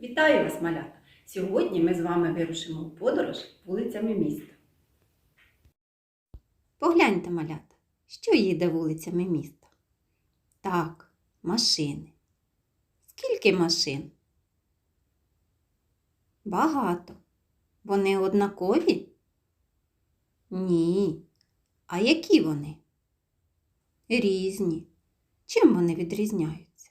Вітаю вас, малята! Сьогодні ми з вами вирушимо у подорож вулицями міста. Погляньте, малята, що їде вулицями міста? Так, машини. Скільки машин? Багато. Вони однакові? Ні. А які вони? Різні. Чим вони відрізняються?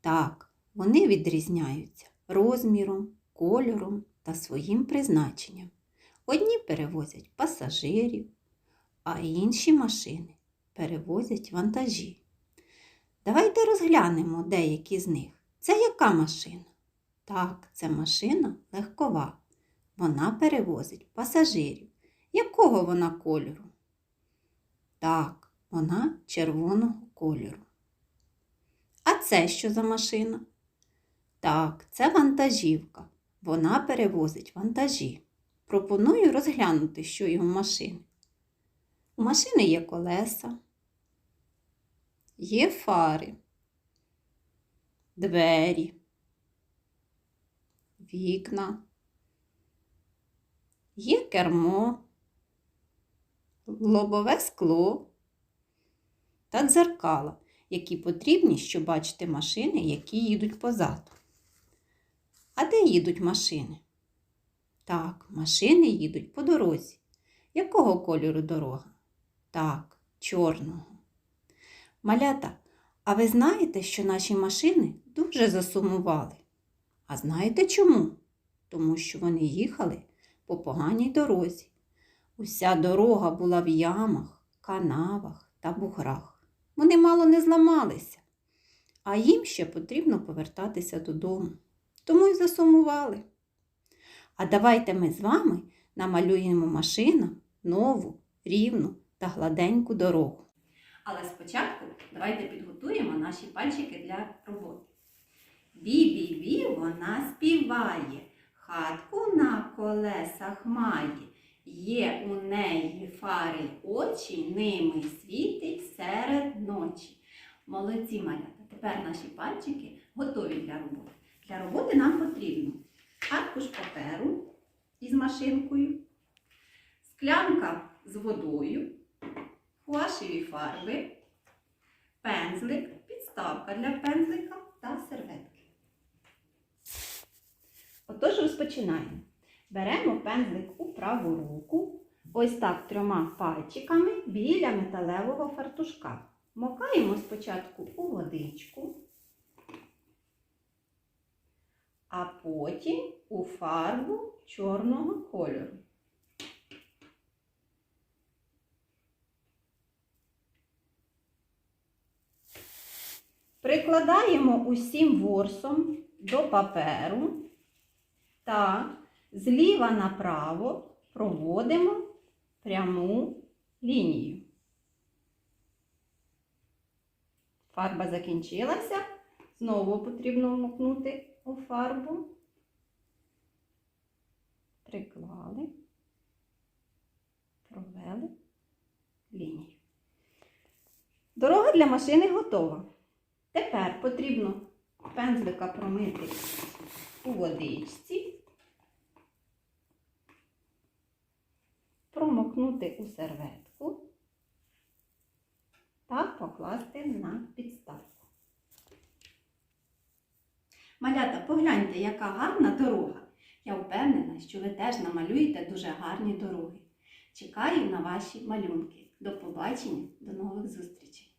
Так, вони відрізняються розміром, кольором та своїм призначенням. Одні перевозять пасажирів, а інші машини перевозять вантажі. Давайте розглянемо деякі з них. Це яка машина? Так, це машина легкова. Вона перевозить пасажирів. Якого вона кольору? Так, вона червоного кольору. А це що за машина? Так, це вантажівка. Вона перевозить вантажі. Пропоную розглянути, що є у машини. У машини є колеса, є фари, двері, вікна, є кермо, лобове скло та дзеркала які потрібні, щоб бачити машини, які їдуть позаду. А де їдуть машини? Так, машини їдуть по дорозі. Якого кольору дорога? Так, чорного. Малята, а ви знаєте, що наші машини дуже засумували? А знаєте чому? Тому що вони їхали по поганій дорозі. Уся дорога була в ямах, канавах та буграх вони мало не зламалися, а їм ще потрібно повертатися додому. Тому й засумували. А давайте ми з вами намалюємо машинам нову, рівну та гладеньку дорогу. Але спочатку давайте підготуємо наші пальчики для роботи. Бі-бі-бі вона співає, хатку на колесах має. Є у неї фари очі, ними світить серед ночі. Молодці малята. Тепер наші пальчики готові для роботи. Для роботи нам потрібно аркуш паперу із машинкою, склянка з водою, гуашеві фарби, пензлик, підставка для пензлика та серветки. Отож розпочинаємо. Беремо пензлик у праву руку, ось так трьома пальчиками біля металевого фартушка. Мокаємо спочатку у водичку, а потім у фарбу чорного кольору. Прикладаємо усім ворсом до паперу та зліва направо проводимо пряму лінію. Фарба закінчилася. Знову потрібно вмокнути у фарбу. Приклали, провели лінію. Дорога для машини готова. Тепер потрібно пензлика промити у водичці. промокнути у серветку та покласти на підставку. Малята, погляньте, яка гарна дорога. Я впевнена, що ви теж намалюєте дуже гарні дороги. Чекаю на ваші малюнки. До побачення, до нових зустрічей!